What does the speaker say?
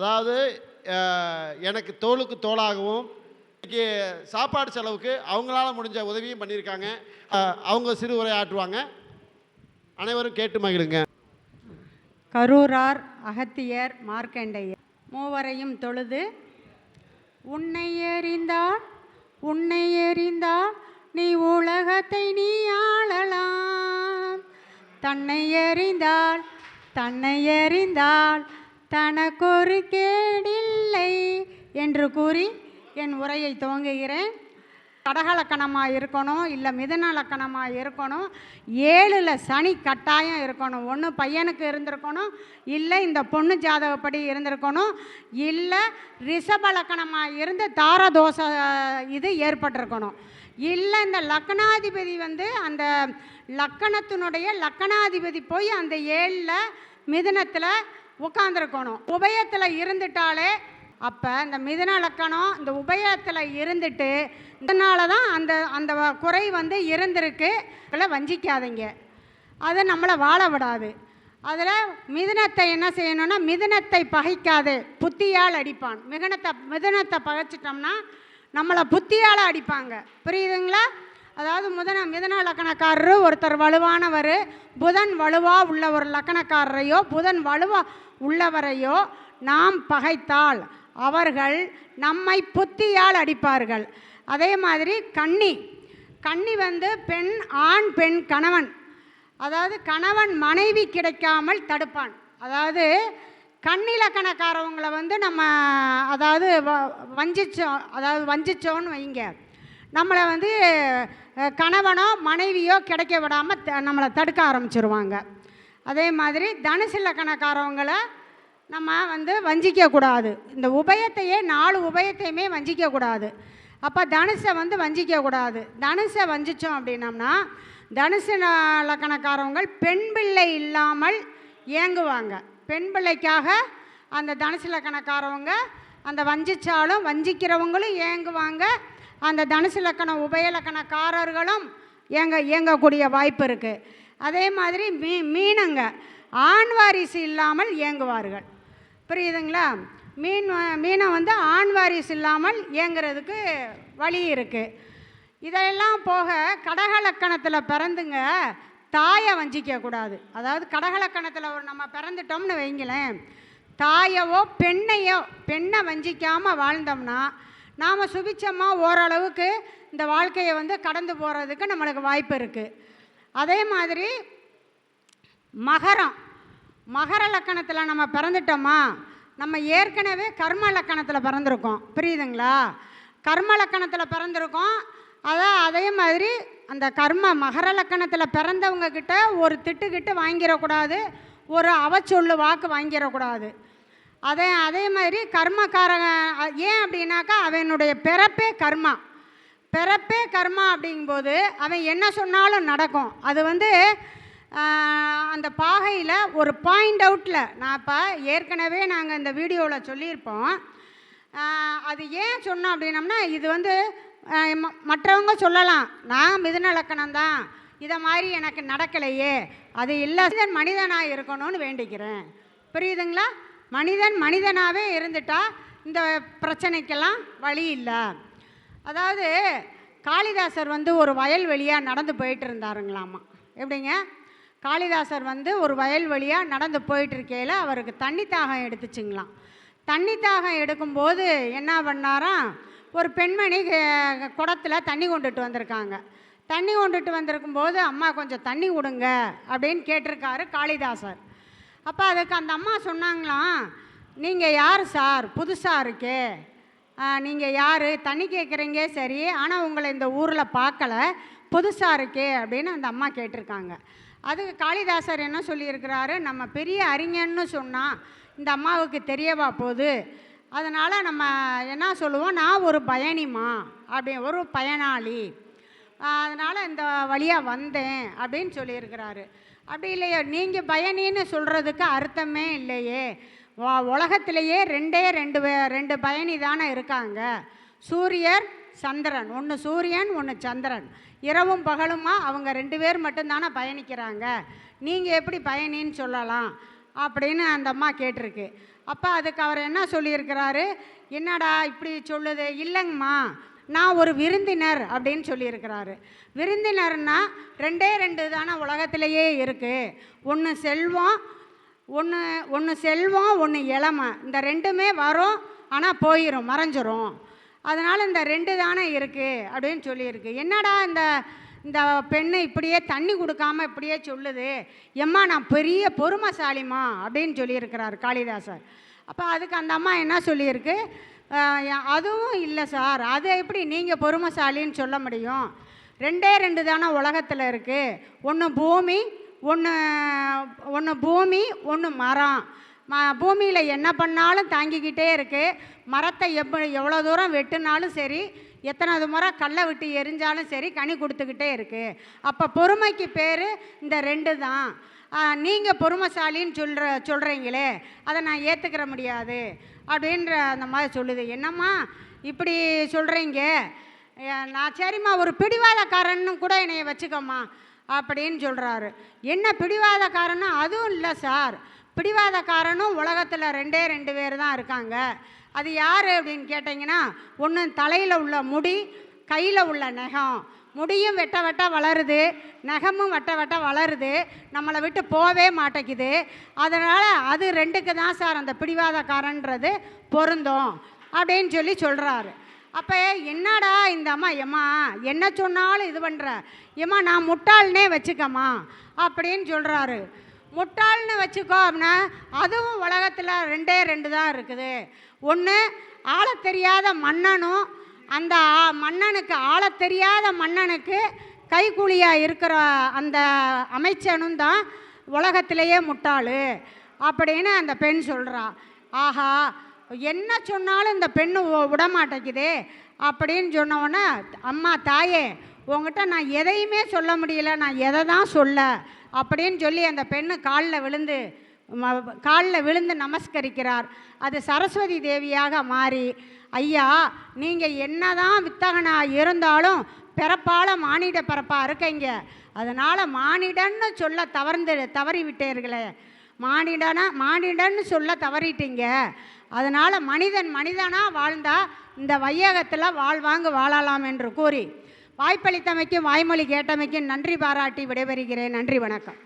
அதாவது எனக்கு தோளுக்கு தோளாகவும் இன்றைக்கி சாப்பாடு செலவுக்கு அவங்களால முடிஞ்ச உதவியும் பண்ணியிருக்காங்க. அவங்க சிறு உரை ஆற்றுவாங்க அனைவரும் கேட்டு மகிழுங்க. கரூரார் அகத்தியர் மார்க்கண்டையர் மூவரையும் தொழுது உன்னை எறிந்தால் உன்னை எறிந்தால் நீ உலகத்தை நீ ஆளலாம். தன்னை எறிந்தால் தன்னை எறிந்தால் தனக்கொரு கேடில்லை என்று கூறி என் உரையை துவங்குகிறேன். கடகலக்கணமாக இருக்கணும் இல்லை மிதனலக்கணமாக இருக்கணும் ஏழில் சனி கட்டாயம் இருக்கணும். ஒன்று பையனுக்கு இருந்திருக்கணும் இல்லை இந்த பொண்ணு ஜாதகப்படி இருந்திருக்கணும் இல்லை ரிஷபலக்கணமாக இருந்து தாரதோஷ இது ஏற்பட்டிருக்கணும். இல்லை இந்த லக்கணாதிபதி வந்து அந்த லக்கணத்தினுடைய லக்கணாதிபதி போய் அந்த ஏழில் மிதுனத்தில் உட்காந்துருக்கணும் உபயத்தில் இருந்துட்டாலே அப்போ இந்த மிதன லக்கணம் இந்த உபயத்தில் இருந்துட்டு இதனால தான் அந்த அந்த குறை வந்து இருந்திருக்கு. இல்லை வஞ்சிக்காதீங்க. அது நம்மளை வாழ விடாது. அதில் மிதனத்தை என்ன செய்யணும்னா மிதனத்தை பகைக்காது. புத்தியால் அடிப்பான். மிதனத்தை மிதனத்தை பகைச்சிட்டோம்னா நம்மளை புத்தியால் அடிப்பாங்க. புரியுதுங்களா? அதாவது முதன மிதன லக்கணக்காரரு ஒருத்தர் வலுவானவர் புதன் வலுவாக உள்ள ஒரு லக்கணக்காரரையோ புதன் வலுவாக உள்ளவரையோ நாம் பகைத்தால் அவர்கள் நம்மை புத்தியால் அடிப்பார்கள். அதே மாதிரி கன்னி. கன்னி வந்து பெண் ஆண் பெண் கணவன். அதாவது கணவன் மனைவி கிடைக்காமல் தடுப்பான். அதாவது கண்ணிலக்கணக்காரவங்களை வந்து நம்ம அதாவது வ- வஞ்சிச்சோம் அதாவது வஞ்சிச்சோன்னு வைங்க. நம்மளை வந்து கணவனோ மனைவியோ கிடைக்க விடாமல் த நம்மளை தடுக்க ஆரம்பிச்சிருவாங்க. அதே மாதிரி தனுசு இலக்கணக்காரவங்களை நம்ம வந்து வஞ்சிக்கக்கூடாது இந்த உபயத்தையே நாலு உபயத்தையுமே வஞ்சிக்கக்கூடாது அப்போ தனுஷை வந்து வஞ்சிக்கக்கூடாது தனுஷை வஞ்சித்தோம் அப்படின்னம்னா தனுசு இலக்கணக்காரவங்கள் பெண் பிள்ளை இல்லாமல் ஏங்குவாங்க பெண் பிள்ளைக்காக அந்த தனுசு இலக்கணக்காரவங்க அந்த வஞ்சிச்சாலும் வஞ்சிக்கிறவங்களும் ஏங்குவாங்க அந்த தனுசு லக்கண உபயலக்கணக்காரர்களும் ஏங்க இயங்கக்கூடிய வாய்ப்பு இருக்குது அதே மாதிரி மீ மீனங்க ஆண் வாரிசு இல்லாமல் இயங்குவார்கள். புரியுதுங்களா? மீன் வ- மீனை வந்து ஆண் வாரிசு இல்லாமல் இயங்குறதுக்கு வழி இருக்குது இதெல்லாம் போக கடகலக்கணத்தில் பிறந்துங்க தாயை வஞ்சிக்கக்கூடாது அதாவது கடகலக்கணத்தில் ஒரு நம்ம பிறந்துட்டோம்னு வைங்களேன் தாயவோ பெண்ணையோ பெண்ணை வஞ்சிக்காமல் வாழ்ந்தோம்னா நாம் சுபிச்சமாக ஓரளவுக்கு இந்த வாழ்க்கையை வந்து கடந்து போகிறதுக்கு நம்மளுக்கு வாய்ப்பு இருக்குது அதே மாதிரி மகரம் மகர லக்கணத்தில் நம்ம பிறந்துட்டோமா நம்ம ஏற்கனவே கர்ம லக்கணத்தில் பிறந்திருக்கோம். புரியுதுங்களா? கர்ம லக்கணத்தில் பிறந்திருக்கோம். அதான் அதே மாதிரி அந்த கர்ம மகர லக்கணத்தில் பிறந்தவங்கக்கிட்ட ஒரு திட்டுக்கிட்டு வாங்கிடக்கூடாது ஒரு அவச்சொல்லு வாக்கு வாங்கிடக்கூடாது அதே அதே மாதிரி கர்மக்காரங்க ஏன் அப்படின்னாக்கா அவனுடைய பிறப்பே கர்மா. பிறப்பே கர்மா அப்படிங்கும்போது அவன் என்ன சொன்னாலும் நடக்கும். அது வந்து அந்த பாகையில் ஒரு பாயிண்ட் அவுட்டில் நான் இப்போ ஏற்கனவே நாங்கள் இந்த வீடியோவில் சொல்லியிருப்போம். அது ஏன் சொன்னோம் அப்படின்னம்னா இது வந்து மற்றவங்க சொல்லலாம். நான் மிதுன லக்கணம் தான். இதை மாதிரி எனக்கு நடக்கலையே. அது இல்லை மனிதனாக இருக்கணும்னு வேண்டிக்கிறேன். புரியுதுங்களா? மனிதன் மனிதனாகவே இருந்துட்டா இந்த பிரச்சனைக்கெல்லாம் வழி இல்லை. அதாவது காளிதாசர் வந்து ஒரு வயல்வெளியாக நடந்து போயிட்டு இருந்தாருங்களாமா. எப்படிங்க? காளிதாசர் வந்து ஒரு வயல் வழியாக நடந்து போயிட்டுருக்கையில் அவருக்கு தண்ணி தாகம் எடுத்துச்சுங்களாம். தண்ணி தாகம் எடுக்கும்போது என்ன பண்ணாராம் ஒரு பெண்மணி குடத்தில் தண்ணி கொண்டுட்டு வந்திருக்காங்க. தண்ணி கொண்டுட்டு வந்திருக்கும்போது அம்மா கொஞ்சம் தண்ணி கொடுங்க அப்படின்னு கேட்டிருக்காரு காளிதாசர். அப்போ அதுக்கு அந்த அம்மா சொன்னாங்களாம் நீங்கள் யார் சார்? புதுசாக இருக்கே. நீங்கள் யார்? தண்ணி கேட்குறீங்க சரி. ஆனால் உங்களை இந்த ஊரில் பார்க்கல புதுசாக இருக்கே அப்படின்னு அந்த அம்மா கேட்டிருக்காங்க. அதுக்கு காளிதாசர் என்ன சொல்லியிருக்கிறாரு? நம்ம பெரிய அறிஞன்னு சொன்னால் இந்த அம்மாவுக்கு தெரியவா போகுது அதனால் நம்ம என்ன சொல்லுவோம்? நான் ஒரு பயணிமா அப்படி ஒரு பயனாளி. அதனால் இந்த வழியாக வந்தேன் அப்படின்னு சொல்லியிருக்கிறாரு. அப்படி இல்லையோ நீங்கள் பயணின்னு சொல்கிறதுக்கு அர்த்தமே இல்லையே. உலகத்திலேயே ரெண்டே ரெண்டு ரெண்டு பயணி தானே இருக்காங்க. சூரியர் சந்திரன். ஒன்று சூரியன் ஒன்று சந்திரன். இரவும் பகலுமா அவங்க ரெண்டு பேர் மட்டும்தானே பயணிக்கிறாங்க. நீங்கள் எப்படி பயணின்னு சொல்லலாம் அப்படின்னு அந்த அம்மா கேட்டிருக்கு. அப்போ அதுக்கு அவர் என்ன சொல்லியிருக்கிறாரு? என்னடா இப்படி சொல்லுது? இல்லைங்கம்மா. நான் ஒரு விருந்தினர் அப்படின்னு சொல்லியிருக்கிறாரு. விருந்தினர்னா ரெண்டே ரெண்டு தானே உலகத்திலேயே இருக்குது ஒன்று செல்வம் ஒன்று ஒன்று செல்வம் ஒன்று இளமை. இந்த ரெண்டுமே வரும் ஆனால் போயிடும் மறைஞ்சிரும். அதனால் இந்த ரெண்டு தானே இருக்குது அப்படின்னு சொல்லியிருக்கு. என்னடா இந்த இந்த பெண்ணு இப்படியே தண்ணி கொடுக்காம இப்படியே சொல்லுது? எம்மா நான் பெரிய பொறுமைசாலிமா அப்படின்னு சொல்லியிருக்கிறார் காளிதாசர். அப்போ அதுக்கு அந்த அம்மா என்ன சொல்லியிருக்கு? அதுவும் இல்லை சார். அது எப்படி நீங்கள் பொறுமைசாலின்னு சொல்ல முடியும்? ரெண்டே ரெண்டு தானே உலகத்தில் இருக்குது ஒன்று பூமி ஒன்று ஒன்று பூமி ஒன்று மரம். ம பூமியில் என்ன பண்ணாலும் தாங்கிக்கிட்டே இருக்குது மரத்தை எப்படி எவ்வளோ தூரம் வெட்டினாலும் சரி எத்தனாவது முறை கல்லை விட்டு எரிஞ்சாலும் சரி கனி கொடுத்துக்கிட்டே இருக்குது அப்போ பொறுமைக்கு பேர் இந்த ரெண்டு தான். நீங்கள் பொறுமைசாலின்னு சொல்கிற சொல்கிறீங்களே அதை நான் ஏற்றுக்கிற முடியாது அப்படின்ற அந்த மாதிரி சொல்லுது. என்னம்மா இப்படி சொல்கிறீங்க நான் சரிம்மா ஒரு பிடிவாதக்காரன்னு கூட என்னைய வச்சுக்கோம்மா அப்படின்னு சொல்கிறாரு என்ன பிடிவாதக்காரன்னு அதுவும் இல்லை சார். பிடிவாதக்காரனும் உலகத்தில் ரெண்டே ரெண்டு பேர் தான் இருக்காங்க. அது யார் அப்படின்னு கேட்டிங்கன்னா ஒன்று தலையில் உள்ள முடி கையில் உள்ள நெகம். முடியும் வெட்ட வெட்ட வளருது நகமும் வெட்ட வெட்ட வளருது நம்மளை விட்டு போவே மாட்டேங்குது. அதனால் அது ரெண்டுக்கு தான் சார் அந்த பிடிவாதக்காரன்றது பொருந்தும் அப்படின்னு சொல்லி சொல்கிறாரு அப்போ என்னடா இந்த அம்மா எம்மா என்ன சொன்னாலும் இது பண்ணுற ஏம்மா நான் முட்டாள்னே வச்சுக்கம்மா அப்படின்னு சொல்கிறாரு முட்டாள்னு வச்சுக்கோ அப்படின்னா அதுவும் உலகத்தில் ரெண்டே ரெண்டு தான் இருக்குது. ஒன்று ஆள தெரியாத மன்னனும் அந்த மன்னனுக்கு ஆள தெரியாத மன்னனுக்கு கைக்கூலியாக இருக்கிற அந்த அமைச்சனும் தான் உலகத்திலேயே முட்டாள் அப்படின்னு அந்த பெண் சொல்கிறா ஆஹா என்ன சொன்னாலும் இந்த பெண்ணு விடமாட்டேங்குதே விட மாட்டேங்குதே அப்படின்னு சொன்னவொன்னே அம்மா தாயே உங்ககிட்ட நான் எதையுமே சொல்ல முடியல நான் எதை தான் சொல்ல? அப்படின்னு சொல்லி அந்த பெண்ணு காலில் விழுந்து காலில் விழுந்து நமஸ்கரிக்கிறார். அது சரஸ்வதி தேவியாக மாறி ஐயா நீங்கள் என்னதான் வித்தகனாக இருந்தாலும் பிறப்பால் மானிட பிறப்பாக இருக்கீங்க. அதனால் மானிடன்னு சொல்ல தவறுந்து தவறி விட்டீர்களே மானிடனா மானிடன்னு சொல்ல தவறிட்டீங்க. அதனால் மனிதன் மனிதனாக வாழ்ந்தால் இந்த வையகத்தில் வாழ்வாங்கு வாழலாம் என்று கூறி வாய்ப்பளித்தமைக்கும் வாய்மொழி கேட்டமைக்கும் நன்றி பாராட்டி விடைபெறுகிறேன். நன்றி வணக்கம்.